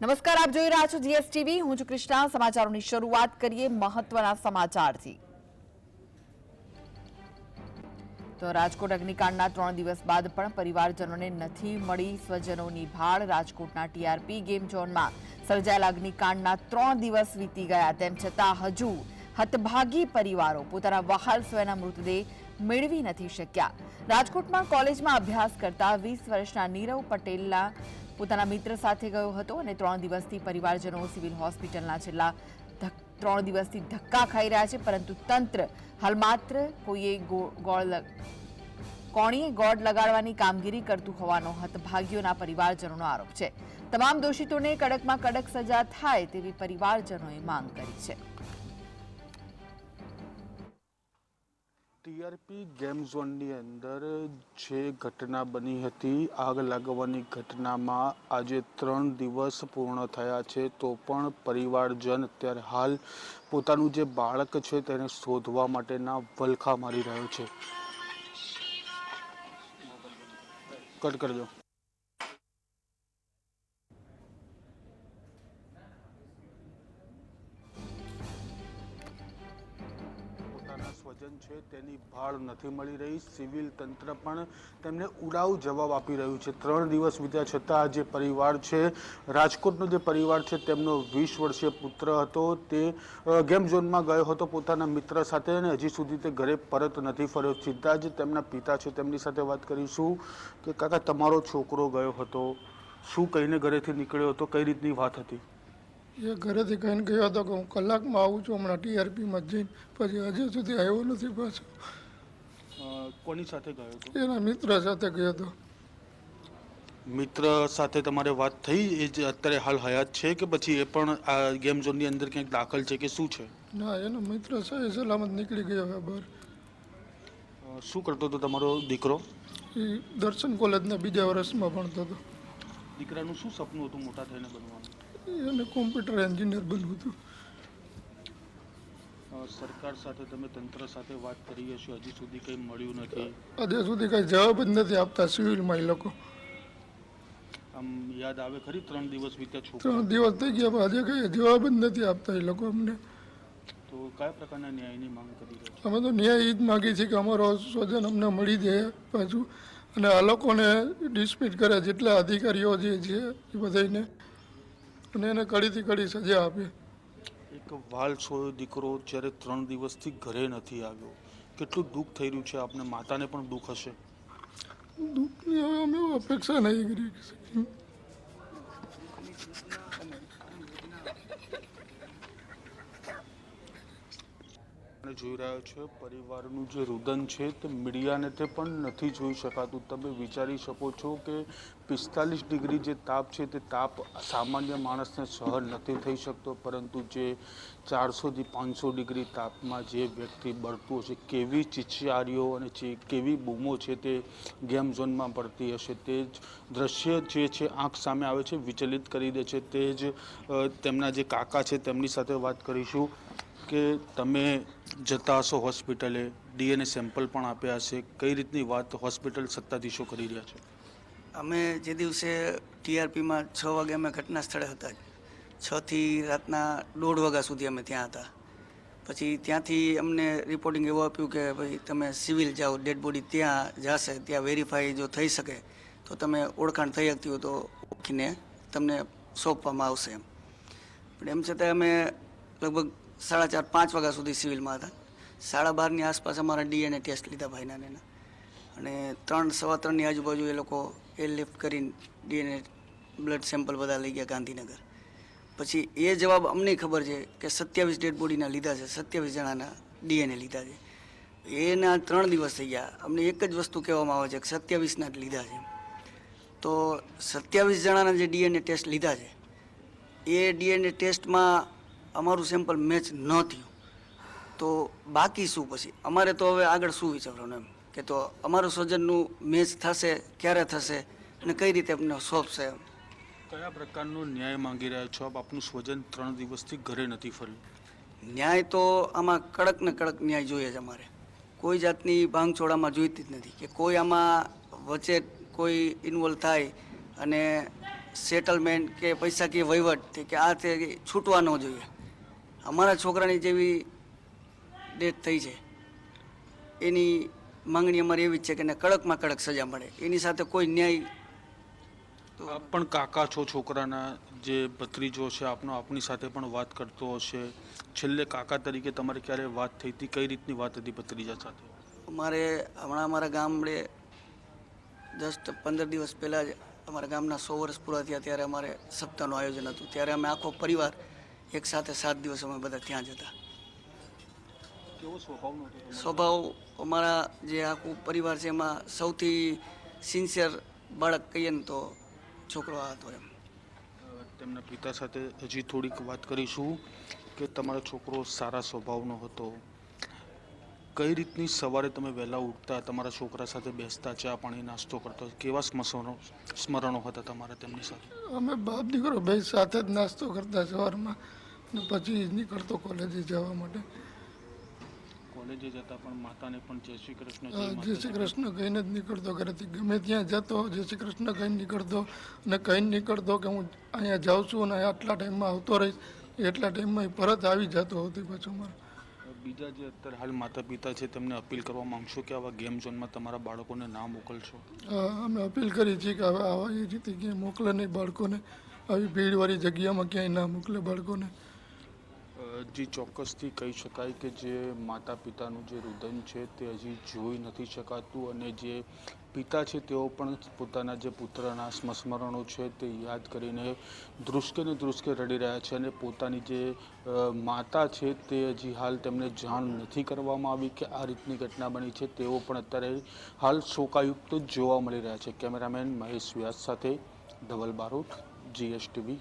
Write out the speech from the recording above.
નમસ્કાર, આપ જોઈ રહ્યા છો જીએસટીવી. હું છું કૃષ્ણા. સમાચારોની શરૂઆત કરીએ મહત્વના સમાચારથી. તો રાજકોટ અગ્નિકાંડના ત્રણ દિવસ બાદ પણ પરિવારજનોને નથી મળી સ્વજનોની ભાળ રાજકોટના ટીઆરપી ગેમ ઝોનમાં. સર્જાયેલા અગ્નિકાંડના ત્રણ દિવસ વીતી ગયા. તેમ છતાં હજુ હતભાગી પરિવારો પોતાના વહાલ સ્વયના મૃતદેહ મેળવી નથી શક્યા. રાજકોટમાં કોલેજમાં અભ્યાસ કરતા વીસ વર્ષના નીરવ પટેલના પોતાના મિત્ર સાથે ગયો હતો અને ત્રણ દિવસથી પરિવારજનો સિવિલ હોસ્પિટલના છેલ્લા ત્રણ દિવસથી ધક્કા ખાઈ રહ્યા છે, પરંતુ તંત્ર હાલ માત્ર કોઈએ ગોળ કોણીએ ગોળ લગાડવાની કામગીરી કરતું હોવાનો હતભાગીઓના પરિવારજનોનો આરોપ છે. તમામ દોષિતોને કડકમાં કડક સજા થાય તેવી પરિવારજનોએ માંગ કરી છે. ટીઆરપી ગેમ ઝોનની અંદર જે ઘટના બની હતી, આગ લાગવાની ઘટનામાં આજે ત્રણ દિવસ પૂર્ણ થયા છે, તો પણ પરિવારજન અત્યારે હાલ પોતાનું જે બાળક છે તેને શોધવા માટેના વલખા મારી રહ્યો છે. કટ કરજો. પોતાના છે તેની ભાળ નથી મળી રહી. સિવિલ તંત્ર પણ તેમને ઉડાવ જવાબ આપી રહ્યું છે. ત્રણ દિવસ વીત્યા છતાં જે પરિવાર છે, રાજકોટનો જે પરિવાર છે, તેમનો વીસ વર્ષીય પુત્ર હતો. તે ગેમ ઝોનમાં ગયો હતો પોતાના મિત્ર સાથે અને હજી સુધી તે ઘરે પરત નથી ફર્યો. સીધા જ તેમના પિતા છે, તેમની સાથે વાત કરીશું કે કાકા, તમારો છોકરો ગયો હતો. શું કહીને ઘરેથી નીકળ્યો હતો? કઈ રીતની વાત હતી? એ ઘરેથી કહીને ગયો હતો કે હું કલાકમાં આવું છું હમણાં ટીઆરપીમાં જઈને. પછી હજી સુધી આવ્યો નથી પાછો. કોની સાથે ગયો હતો? એના મિત્ર સાથે ગયો હતો. મિત્ર સાથે તમારે વાત થઈ? એ જે અત્યારે હાલ હયાત છે કે પછી એ પણ આ ગેમ ઝોનની અંદર ક્યાંક દાખલ છે કે શું છે? ના એનો મિત્ર છે એ સલામત નીકળી ગયો હવે બહાર. શું કરતો હતો તમારો દીકરો? એ દર્શન કોલેજના બીજા વર્ષમાં ભણતો હતો. દીકરાનું શું સપનું હતું મોટા થઈને બનવાનું? એને કોમ્પ્યુટર એન્જિનિયર બનવું હતું. સરકાર સાથે તમે તંત્ર સાથે વાત કરી હશે હજી સુધી કંઈ મળ્યું નથી. હજી સુધી કંઈ જવાબ જ નથી આપતા સિવિલમાં એ લોકો. આમ યાદ આવે ખરી ત્રણ દિવસ વીત્યા છોકરા? ત્રણ દિવસ થઈ ગયા પણ હજી કંઈ જવાબ જ નથી આપતા એ લોકો અમને. તો કયા પ્રકારના ન્યાયની માંગ કરી રહ્યા અમે તો ન્યાય એ જ માગીએ છીએ કે અમારો સ્વજન અમને મળી જાય પાછું. અને આ લોકોને ડિસ્પ્યુટ કરે જેટલા અધિકારીઓ જે છે એ બધાને અને એને કડીથી કડી સજા આપે. એક વાલ છોડ્યો દીકરો જ્યારે ત્રણ દિવસથી ઘરે નથી આવ્યો. કેટલું દુઃખ થઈ રહ્યું છે? આપને માતાને પણ દુઃખ હશે? દુઃખની હવે અમે અપેક્ષા નહીં કરી શકીએ. જોઈ રહ્યો છે, પરિવારનું જે રુદન છે તે મીડિયાને તે પણ નથી જોઈ શકાતું. તમે વિચારી શકો છો કે પિસ્તાલીસ ડિગ્રી જે તાપ છે તે તાપ સામાન્ય માણસને સહન નથી થઈ શકતો, પરંતુ જે ચારસોથી પાંચસો ડિગ્રી તાપમાં જે વ્યક્તિ બળતું હશે કેવી ચિચિયારીઓ અને કેવી બૂમો છે તે ગેમ ઝોનમાં પડતી હશે, તે જ દ્રશ્ય જે છે આંખ સામે આવે છે, વિચલિત કરી દે છે. તે જ તેમના જે કાકા છે તેમની સાથે વાત કરીશું. કે તમે જતા હશો હોસ્પિટલે, ડીએનએ સેમ્પલ પણ આપ્યા હશે, કઈ રીતની વાત હોસ્પિટલ સત્તાધીશો કરી રહ્યા છે? અમે જે દિવસે ટીઆરપીમાં છ વાગે અમે ઘટના સ્થળે હતા છથી રાતના દોઢ વાગ્યા સુધી અમે ત્યાં હતા. પછી ત્યાંથી અમને રિપોર્ટિંગ એવું આપ્યું કે ભાઈ તમે સિવિલ જાઓ, ડેડ બોડી ત્યાં જશે, ત્યાં વેરીફાઈ જો થઈ શકે, તો તમે ઓળખાણ થઈ શકતી હોય તો ઓળખીને તમને સોંપવામાં આવશે એમ. પણ એમ છતાં અમે લગભગ સાડા ચાર, પાંચ વાગ્યા સુધી સિવિલમાં હતા. સાડા બારની આસપાસ અમારા ડીએનએ ટેસ્ટ લીધા ભાઈના એના. અને ત્રણ, સવા ત્રણની આજુબાજુ એ લોકો એ લિફ્ટ કરીને ડીએનએ બ્લડ સેમ્પલ બધા લઈ ગયા ગાંધીનગર. પછી એ જવાબ અમને ખબર છે કે સત્યાવીસ ડેડ બોડીના લીધા છે, સત્યાવીસ જણાના ડીએનએ લીધા છે. એના ત્રણ દિવસ થઈ ગયા. અમને એક જ વસ્તુ કહેવામાં આવે છે કે સત્યાવીસના જ લીધા છે. તો સત્યાવીસ જણાના જે ડીએનએ ટેસ્ટ લીધા છે, એ ડીએનએ ટેસ્ટમાં અમારું સેમ્પલ મેચ ન થયું. તો બાકી શું પછી? અમારે તો હવે આગળ શું વિચારવાનું એમ? કે તો અમારું સ્વજનનું મેચ થશે ક્યારે થશે અને કઈ રીતે અમને સોંપશે એમ? કયા પ્રકારનો ન્યાય માંગી રહ્યા છો આપ? આપનું સ્વજન ત્રણ દિવસથી ઘરે નથી ફર્યું. ન્યાય તો આમાં કડક ને કડક ન્યાય જોઈએ છે અમારે. કોઈ જાતની ભાંગછોડામાં જોઈતી જ નથી. કે કોઈ આમાં વચ્ચે કોઈ ઇન્વોલ્વ થાય અને સેટલમેન્ટ કે પૈસાકીય વહીવટ કે આ તે છૂટવા ન જોઈએ. અમારા છોકરાની જેવી ડેથ થઈ છે. એની માંગણી અમારી એવી જ છે કે એને કડકમાં કડક સજા મળે. એની સાથે કોઈ ન્યાય આપ પણ કાકા છો છોકરાના જે ભત્રીજો છે આપનો આપની સાથે પણ વાત કરતો હશે. છેલ્લે કાકા તરીકે તમારે ક્યારે વાત થઈ હતી? કઈ રીતની વાત હતી ભત્રીજા સાથે? અમારે હમણાં અમારા ગામડે જસ્ટ પંદર દિવસ પહેલાં જ અમારા ગામના સો વર્ષ પૂરા થયા ત્યારે અમારે સપ્તાહનું આયોજન હતું. ત્યારે અમે આખો પરિવાર એક સાથે સાત દિવસ અમે બધા ત્યાં જતા કેવો સ્વભાવનો સ્વભાવ અમારા જે આખું પરિવાર છે એમાં સૌથી સિન્સિયર બાળક કહીએ ને તો છોકરો આ હતો એમ. તેમના પિતા સાથે હજી થોડીક વાત કરીશું કે તમારો છોકરો સારા સ્વભાવનો હતો. કઈ રીતની સવારે તમે વહેલા ઉઠતા તમારા છોકરા સાથે બેસતા ચા પાણી નાસ્તો કરતા કેવા સ્મરણો સ્મરણો હતા તમારા તેમની સાથે? અમે બાપ દીકરો ભાઈ સાથે જ નાસ્તો કરતા સવારમાં ને પછી નીકળતો કોલેજે જવા માટે. કોલેજે જતા પણ માતાને પણ જય શ્રી કૃષ્ણ જય શ્રી કૃષ્ણ કહીને જ નીકળતો ઘરેથી. ગમે ત્યાં જતો જય શ્રી કૃષ્ણ કહીને નીકળતો અને કહીને નીકળતો કે હું અહીંયા જાઉં છું અને આટલા ટાઈમમાં આવતો રહીશ એટલા ટાઈમમાં પરત આવી જતો હોતી પાછો મારો. બીજા જે અત્યારે હાલ માતા પિતા છે તેમને અપીલ કરવા માંગશો કે આવા ગેમ ઝોનમાં તમારા બાળકોને ના મોકલશો? અમે અપીલ કરી છીએ કે હવે આવા એ રીતે ક્યાંય મોકલે નહીં બાળકોને. આવી ભીડવાળી જગ્યામાં ક્યાંય ના મોકલે બાળકોને. જે ચોક્કસથી કહી શકાય કે જે માતા પિતાનું જે રુદન છે તે હજી જોઈ નથી શકાતું અને જે પિતા છે, તેઓ પણ પોતાના જે પુત્રના સ્મસ્મરણો છે, તે યાદ કરીને ધ્રુસકે ને ધ્રુસકે રડી રહ્યા છે અને પોતાની જે માતા છે, તે હજી હાલ તેમને જાણ નથી કરવામાં આવી કે આ રીતની ઘટના બની છે. તેઓ પણ અત્યારે હાલ શોકાયુક્ત જોવા મળી રહ્યા છે. કેમેરામેન મહેશ વ્યાસ સાથે ધવલ બારોટ, જીએસટીવી